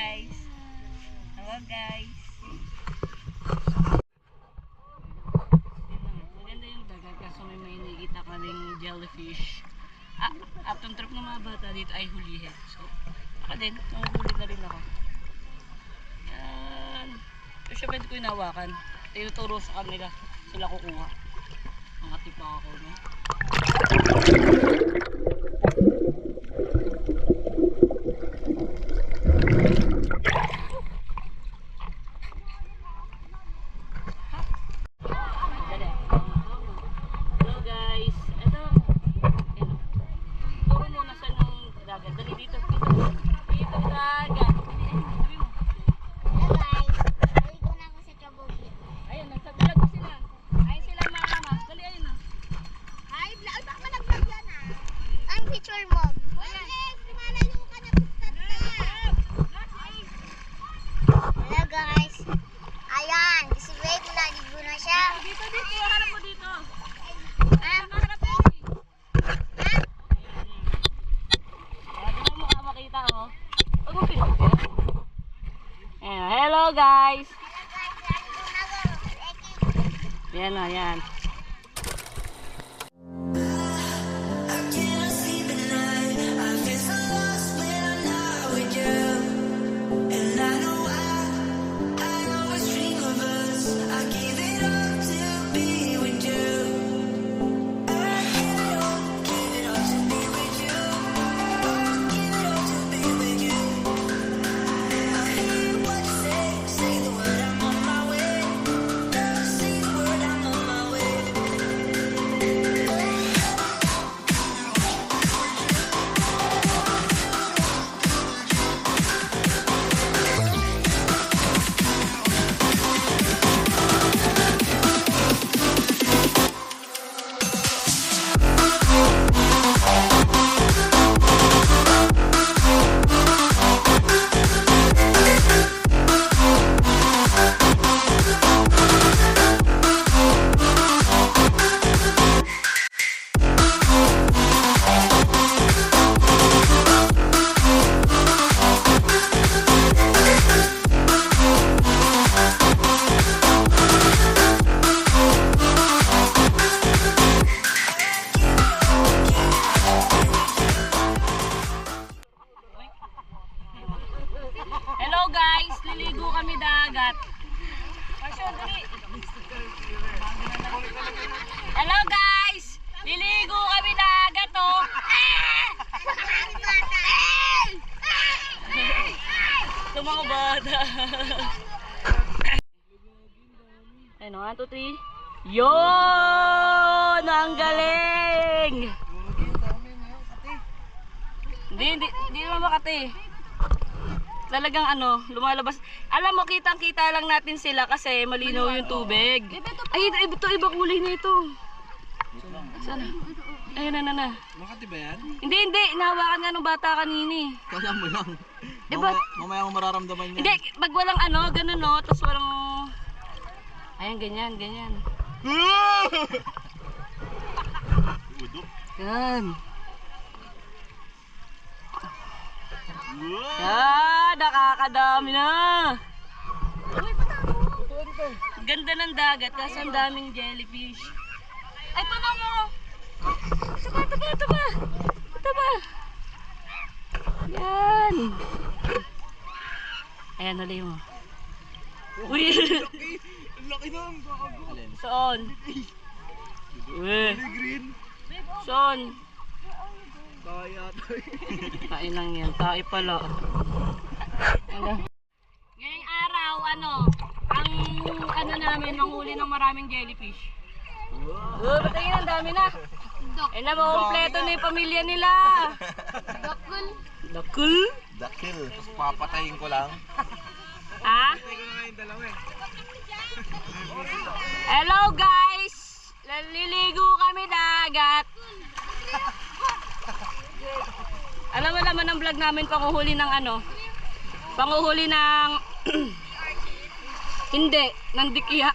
guys. Hello guys. Maganda yung dagat kaso may may nakikita ka rin jellyfish. Ah, at yung trip ng mga bata dito ay hulihin. So, ako din, nahuhuli na rin ako. Yan. So, siya pwede ko inawakan. Tinuturo sa kanila. Sila kukuha. Mga tipa ako, no? Dali. Hello guys. Ito. Ito. Turo muna sa nung dagat. Dali dito. Dito. Dito dagat. Sabi mo. Hello guys, naligo na ako sa Chabugi. Ayun, nagsabilag ko sila. Ayun sila mama. Dali ayun na. Hi, vlog. Ay, baka nag-vlog yan ah. Ang picture mom. Ayan. Yes, lumalayo ka na. Pustat ka. Hello guys. Ayan, si Wade naligo na siya. Dito, dito. Harap mo dito. Ah, Harap mo. ah. Ah, di mo mukha makita mo. Huwag mo pinakit. Ayan, hello guys. Hello guys, naligo na ako. Thank you. Yan o, yan. Dagat. Hello guys, liligo kami dagat oh. Ito mga bata. Ayun, 1, 2, 3. Yun! Ang galing! Hindi, hindi, hindi naman makati. Talagang ano, lumalabas. Alam mo, kitang-kita lang natin sila kasi malinaw yung tubig. Ay, ito, ito, iba kulay na ito. Sana? Ayun na, na, na. Makati ba yan? Hindi, hindi. Inahawakan nga ng bata kanini. Kaya mo lang. Eh, Mamaya, ba't- mamaya mo mararamdaman yan. Hindi, pag walang ano, ganun no, tapos walang... Ayan, ganyan, ganyan. Yan. Ah, nakakadami na. Ganda ng dagat kasi ang daming jellyfish. Ay, tunaw mo! Ito ba, ito ba, ito ba? Ito ba? Yan. Ayan, huli mo. Uy! Ang laki na ang. Alin? Saan? Uy! Green. Saan? Kaya tayo. Kain lang yan. Tae pala. Ngayong araw, ano, ang ano namin, manghuli ng maraming jellyfish. Oh, patayin ang dami na. Eh na, kompleto na yung pamilya nila. Dokul. Dakul? Dakil. Tapos papatayin ko lang. Ha? Hello guys! Naliligo kami dagat. Alam mo naman ang vlog namin panguhuli ng ano? Panguhuli ng Hindi, ng dikya.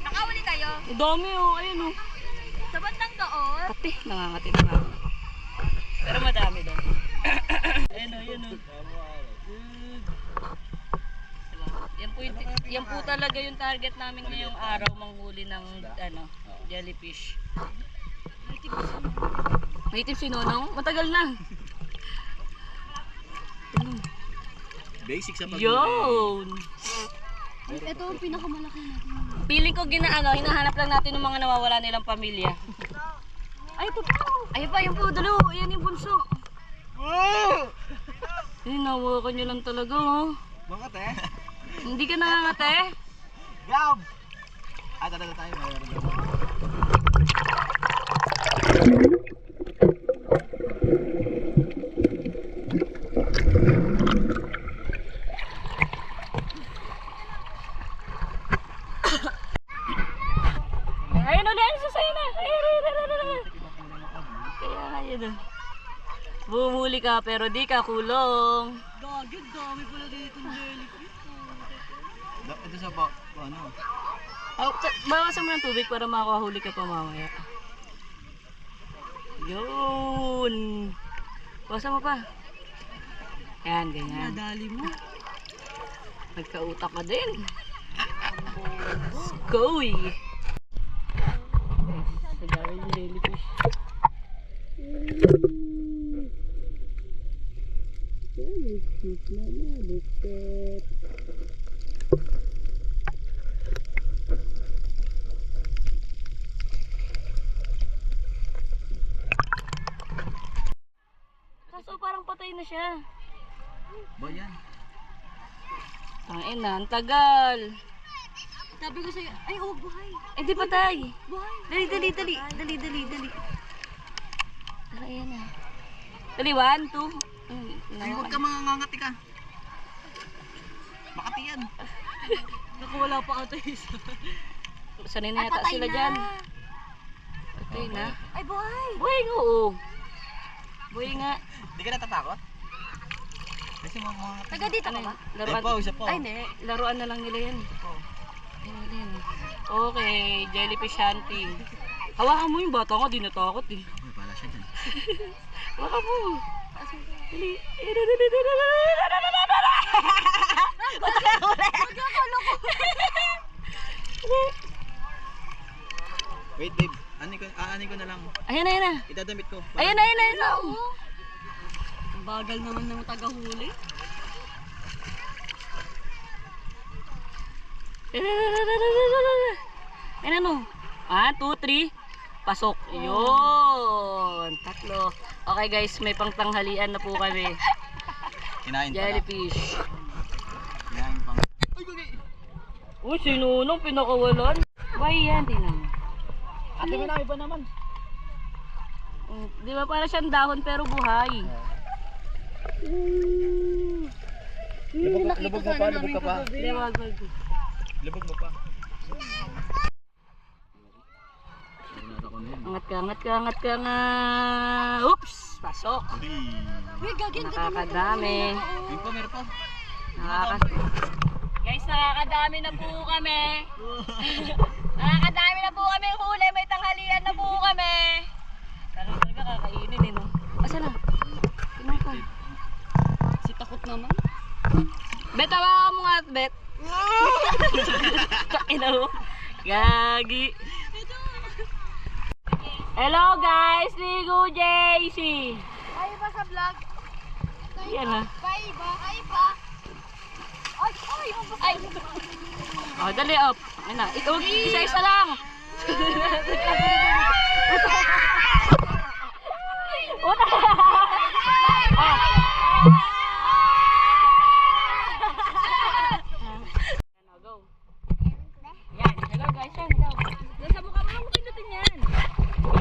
Nakawali kayo. Ang dami oh, ayun oh. Sa bandang doon. Pati, nangangati na nga. Pero madami doon. ayun oh, yun oh. Yan po, yung- yan po talaga yung target namin ngayong araw, manghuli ng ano, jellyfish. Native si Nonong? Matagal na. Basic sa pag Yun! Ito ang pinakamalaki natin. Feeling ko gina, ano, hinahanap lang natin ng mga nawawala nilang pamilya. Ay, ito po. Ay pa, yung pudalo. Ayan yung bunso. Ay, nawakan nyo lang talaga, oh. Bakit eh? Hindi ka nangangate? Gab! Ah, talaga tayo. Mayroon daw. Ayun ulit, sasaya na. Ayun, ayun, ayun, ayun, ayun. Kaya nga yun. ah. Bumuli ka pero di ka kulong. Gagod, dami pala dito ng jellyfish. Da- Ito sa pa, ano? Oh, sa- bawasan mo ng tubig para makakahuli ka pa mamaya. Yun. Bawasan mo pa. Yan, ganyan. Nadali mo. Nagkautak ka din. Skoy. Sa dami yung jellyfish. Jellyfish na malupit. Kaso parang patay na siya. Ba yan? Ang ina, ang tagal. Sabi ko sa'yo, ay oh, buhay. Eh di patay. Buhay. Dali, dali, dali. Dali, dali, dali. Tara, ayan na. Dali, one, two. Mm, Ay, huwag ka mangangangati ka. Makati yan. Naku, wala pa ata isa. Sanay na Ay, yata sila na. dyan. Patay na. Ay, buhay. Buhay nga, oo. Buhay nga. Hindi ka natatakot? Kasi mga mga... Taga dito ka Ano ba? yun? Ay, Laruan. pa, isa pa. Ay, hindi. Laruan na lang nila yan. Ayan. Okay, jellyfish hunting. Hawakan mo yung bata ko, di natakot eh. Uy, pala siya dyan. Hawakan mo. Dali. Wait, babe. Anin ko, aanin ko na lang. Ayan na, ayan na. Idadamit ko. Ayan na, ayan na, ayan na. Ang bagal naman ng tagahuli. Ayan ano. One, two, three. Pasok. Yun. Tatlo. Okay guys, may pangtanghalian na po kami. Kinain pala. Jellyfish. Kinain pang... Uy, sino nung pinakawalan? Why yan? Tingnan mo. Ate, may namin ba naman? Mm, Di ba para siyang dahon pero buhay? Lubog, lubog mo pa, lubog ka pa. Di wag wag. Lubog mo pa. Nasa ko na yan. Angat ka, angat ka, angat ka nga. Oops! Pasok. Uy, gagin. Nakakadami. Yung pa, meron pa. Nakaka... Guys, nakakadami na po kami. nakakadami na po kami huli. May tanghalian na po kami. Parang talaga kakainin eh, no? Asa na? Tingnan ko. Si takot naman. Bet, hawakan mo nga, Bet. Kaina mo. Gagi. Hello guys, Ligo JC. Ay, ba sa vlog? Yan ha. Bye ba? Ay ba? Ay, ay, Ay! Oh, dali up. Na. Ito, isa-isa lang. Una. Oh. Ano, go. Yan. Hello guys. Yan, go. Doon sa mukha mo lang pindutin yan.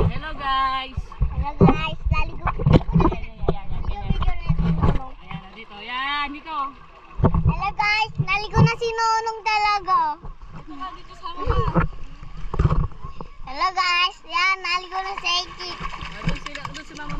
Hello guys. Hello guys, laligo. Yan, yan, yan, yan, Yung yan. video natin, Nonong. Ayan, dito. Yan, dito. Hello guys, naligo na si Nonong talaga. Hello guys, yan, naligo na si sila, doon si mama